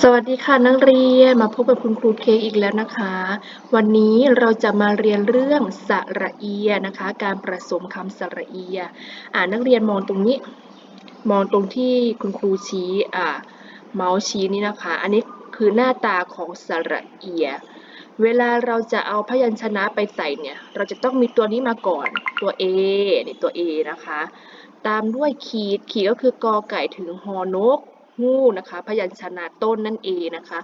สวัสดีค่ะนักเรียนมาพบกับคุณครูเคอีกแล้วนะคะ วันนี้เราจะมาเรียนเรื่องสระเอียนะคะ การผสมคำสระเอียอ่านักเรียนมองตรงนี้ มองตรงที่คุณครูชี้อ่าเมาส์ชี้นี่นะคะ อันนี้คือหน้าตาของสระเอีย เวลาเราจะเอาพยัญชนะไปใส่เนี่ย เราจะต้องมีตัวนี้มาก่อนตัว A นี่ตัว A นะคะ ตามด้วยขีดขีดก็คือกอไก่ถึงฮอนก ฮู้นะคะ พยัญชนะต้นนั่นเองนะคะ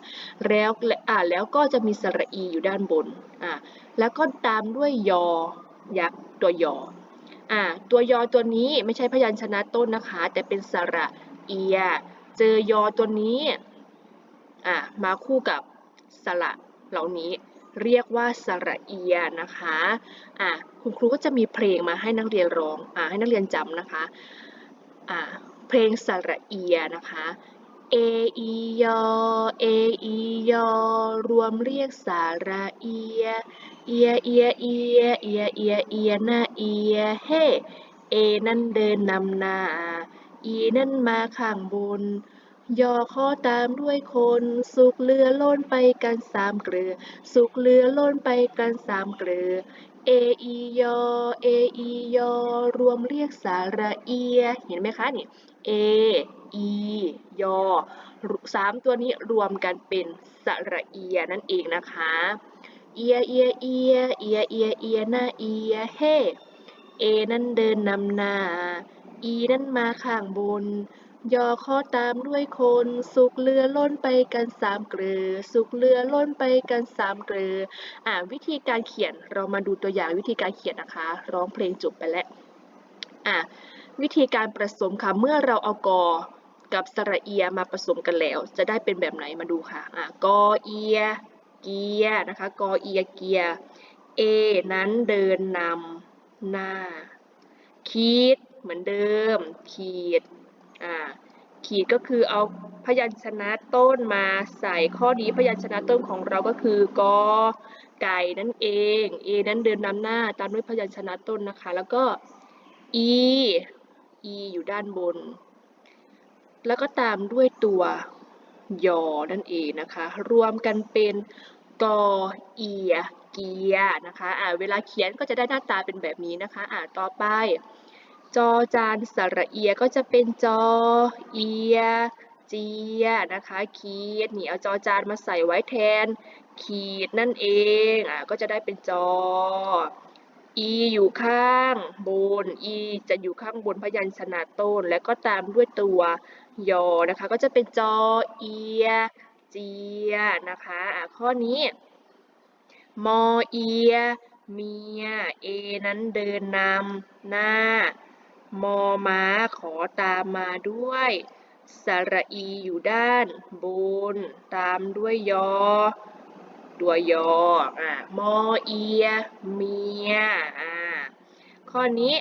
แล้วอ่าแล้วก็จะมีสระอีอยู่ด้านบนอ่าแล้วก็ตามด้วยยอยักษ์ตัวยออ่าตัวยอตัวนี้ไม่ใช่พยัญชนะต้นนะคะ แต่เป็นสระเอีย เจอยอตัวนี้อ่ามาคู่กับสระเหล่านี้เรียกว่าสระเอียนะคะอ่าคุณครูก็จะมีเพลงมาให้นักเรียนร้องอ่าให้นักเรียนจำนะคะอ่า เพลงสระเอียนะคะ เออียอ เออียอ รวมเรียกสาระเอีย เอีย เอีย เอีย เอีย เอีย เอียหน้าเอีย เฮ เอนั่นเดินนำหน้า อีนั่นมาข้างบนยอข้อตามด้วยคน สุกเรือล้นไปกันสามเกลือ สุกเรือล้นไปกันสามเกลือ เออียอเออียอรวมเรียกสาระเอีย เห็นไหมคะนี่เออียอสามตัวนี้รวมกันเป็นสระเอียนั่นเองนะคะ เอียเอียเอียเอียเอียเอียหน้าเอียเฮเอนั่นเดินนำหน้าอีนั่นมาข้างบน ย่อข้อตามด้วยคน สุกเรือล้นไปกันสามเกลือ สุกเรือล้นไปกันสามเกลือ อ่าวิธีการเขียนเรามาดูตัวอย่างวิธีการเขียนนะคะ ร้องเพลงจบไปแล้ว อ่าวิธีการผสมค่ะเมื่อเราเอากอกับสระเอียมาผสมกันแล้ว จะได้เป็นแบบไหนมาดูค่ะอะกอเอีย เกียนะคะกอเอียเกียเอนั้นเดินนำหน้าขีดเหมือนเดิม ขีด อ่าขีดก็คือเอาพยัญชนะต้นมาใส่ข้อนี้พยัญชนะต้นของเราก็คือกอไก่นั่นเองเอนั้นเดินนำหน้าตามด้วยพยัญชนะต้นนะคะ แล้วก็อี e อยู่ด้านบน แล้วก็ตามด้วยตัวยอนั่นเองนะคะ รวมกันเป็นกอเอียเกียนะคะอ่าเวลาเขียนก็จะได้หน้าตาเป็นแบบนี้นะคะอ่าต่อไป จอจานสระเอียก็จะเป็นจอเอียเจียนะคะขีดนี่เอาจอจานมาใส่ไว้แทน ขีดนั่นเองอ่าก็จะได้เป็นจอ e อยู่ข้างบน e จะอยู่ข้างบนพยัญชนะต้น แล้วก็ตามด้วยตัวยอนะคะ ก็จะเป็นจอเอียเจียนะคะะข้อนี้มอเอียเมียเอนั้นเดินนำหน้า มอม้าขอตามมาด้วย สระอีอยู่ด้านบน ตามด้วยยอ ตัวยออ่ามอเอีย เมียอ่าข้อนี้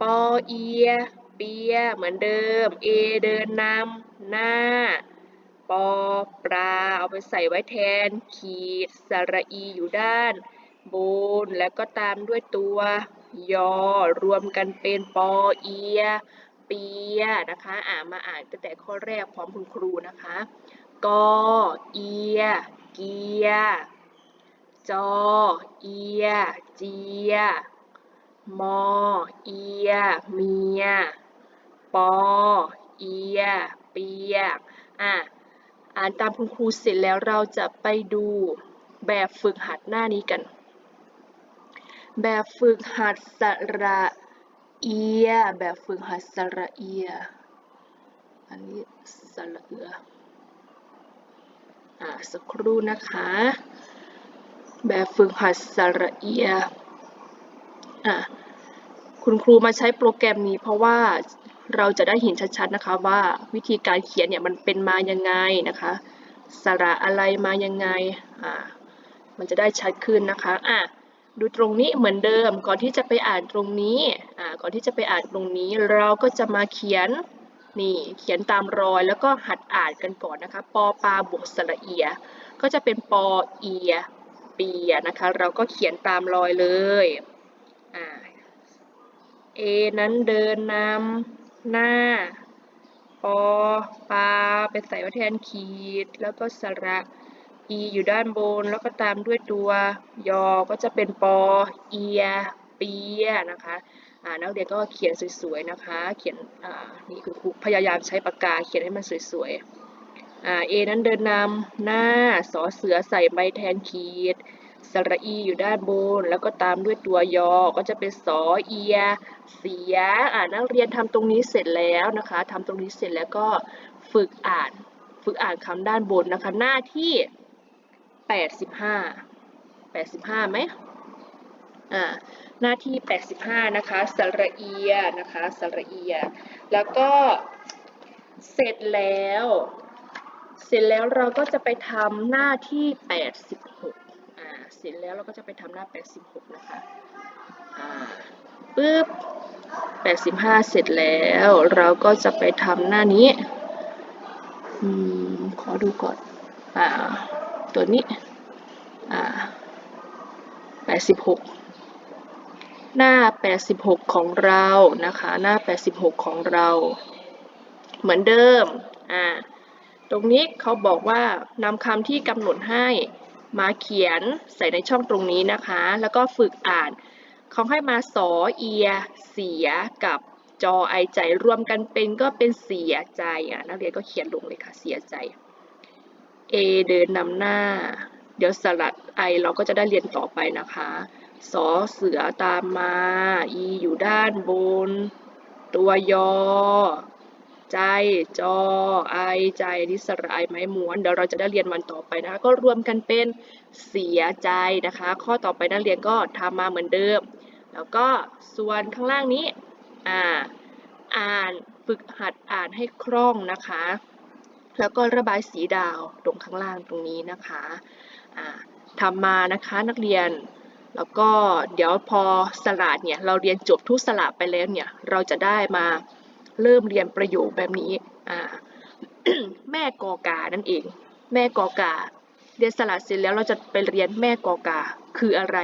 ปอเอีย เปีย เหมือนเดิม เอเดินนำหน้า ปอปลา เอาไปใส่ไว้แทน ขีด สระอีอยู่ด้านบน แล้วก็ตามด้วยตัว ยอ รวมกันเป็นปอเอีย เปียนะคะ อ่ามาอ่านตั้งแต่ข้อแรกพร้อมคุณครูนะคะ กอเอีย เกีย จอเอีย เจีย มอเอีย เมีย ปอเอีย เปีย อะอ่านตามคุณครูเสร็จแล้วเราจะไปดูแบบฝึกหัดหน้านี้กัน แบบฝึกหัดสระเอีย แบบฝึกหัดสระเอีย อันนี้สระเอือสักครู่นะคะ แบบฝึกหัดสระเอีย อะคุณครูมาใช้โปรแกรมนี้เพราะว่าเราจะได้เห็นชัดๆนะคะว่าวิธีการเขียนเนี่ยมันเป็นมายังไงนะคะ สระอะไรมายังไง อ่า มันจะได้ชัดขึ้นนะคะ อะ ดูตรงนี้เหมือนเดิม ก่อนที่จะไปอ่านตรงนี้อ่าก่อนที่จะไปอ่านตรงนี้ เราก็จะมาเขียนนี่เขียนตามรอยแล้วก็หัดอ่านกันก่อนนะคะ ปอปาบวกสระเอีย ก็จะเป็นปอเอียเปียนะคะ เราก็เขียนตามรอยเลยอ่าเอนั้นเดินนำหน้า ปอปาไปใส่ไว้แทนขีด แล้วก็สระ อีอยู่ด้านบน แล้วก็ตามด้วยตัวยอ ก็จะเป็นปอ เอีย เปียนะคะนักเรียนก็เขียนสวยๆนะคะ เขียนนี่คุณครูพยายามใช้ปากกาเขียนให้มันสวยๆอ่าเอนั้นเดินนำหน้าสอเสือใส่ใบแทนขีดสระอีอยู่ด้านบน แล้วก็ตามด้วยตัวยอ ก็จะเป็นสอเอีย เสียอ่านักเรียนทำตรงนี้เสร็จแล้วนะคะทำตรงนี้เสร็จแล้วก็ฝึกอ่าน ฝึกอ่านคำด้านบนนะคะ หน้าที่ 85 85ไหมอ่าหน้าที่ 85 นะคะสระเอียนะคะสระเอีย แล้วก็เสร็จแล้ว เสร็จแล้วเราก็จะไปทำหน้าที่ 86อ่าเสร็จแล้วเราก็จะไปทำหน้า 86 นะคะอ่าปึ๊บ85 เสร็จแล้ว เราก็จะไปทำหน้านี้อืมขอดูก่อนอ่า ตัวนี้86 หน้า 86 ของเรานะคะ หน้า 86 ของเรา เหมือนเดิมอ่าตรงนี้เขาบอกว่านำคำที่กำหนดให้มาเขียนใส่ในช่องตรงนี้นะคะ แล้วก็ฝึกอ่านเขาให้มาสอเอีย เสียกับจอไอใจรวมกันเป็นก็เป็นเสียใจอะนักเรียนก็เขียนลงเลยค่ะเสียใจ A เดินนำหน้า เดี๋ยวสลัดไอเราก็จะได้เรียนต่อไปนะคะสอเสือตามมา E อยู่ด้านบน ตัวยอ ใจจอ ไอใจนิสระไอไม้ม้วน เดี๋ยวเราจะได้เรียนวันต่อไปนะคะ ก็รวมกันเป็นเสียใจนะคะ ข้อต่อไปนักเรียนก็ทำมาเหมือนเดิม แล้วก็ส่วนข้างล่างนี้ อ่า อ่านฝึกหัดอ่านให้คล่องนะคะ แล้วก็ระบายสีดาวตรงข้างล่างตรงนี้นะคะทำมานะคะนักเรียน แล้วก็เดี๋ยวพอสลัดเนี่ยเราเรียนจบทุกสลับไปแล้วเนี่ยเราจะได้มาเริ่มเรียนประโยคแบบนี้แม่กอกานั่นเอง แม่กอกา เรียนสลัดเสร็จแล้วเราจะไปเรียนแม่กอกาคืออะไร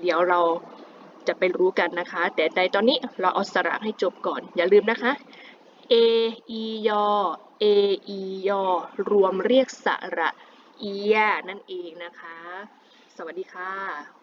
เดี๋ยวเราจะไปรู้กันนะคะ แต่ในตอนนี้เราเอาสระให้จบก่อนอย่าลืมนะคะ เออียอเออียอรวมเรียกสระเอียนั่นเองนะคะ สวัสดีค่ะ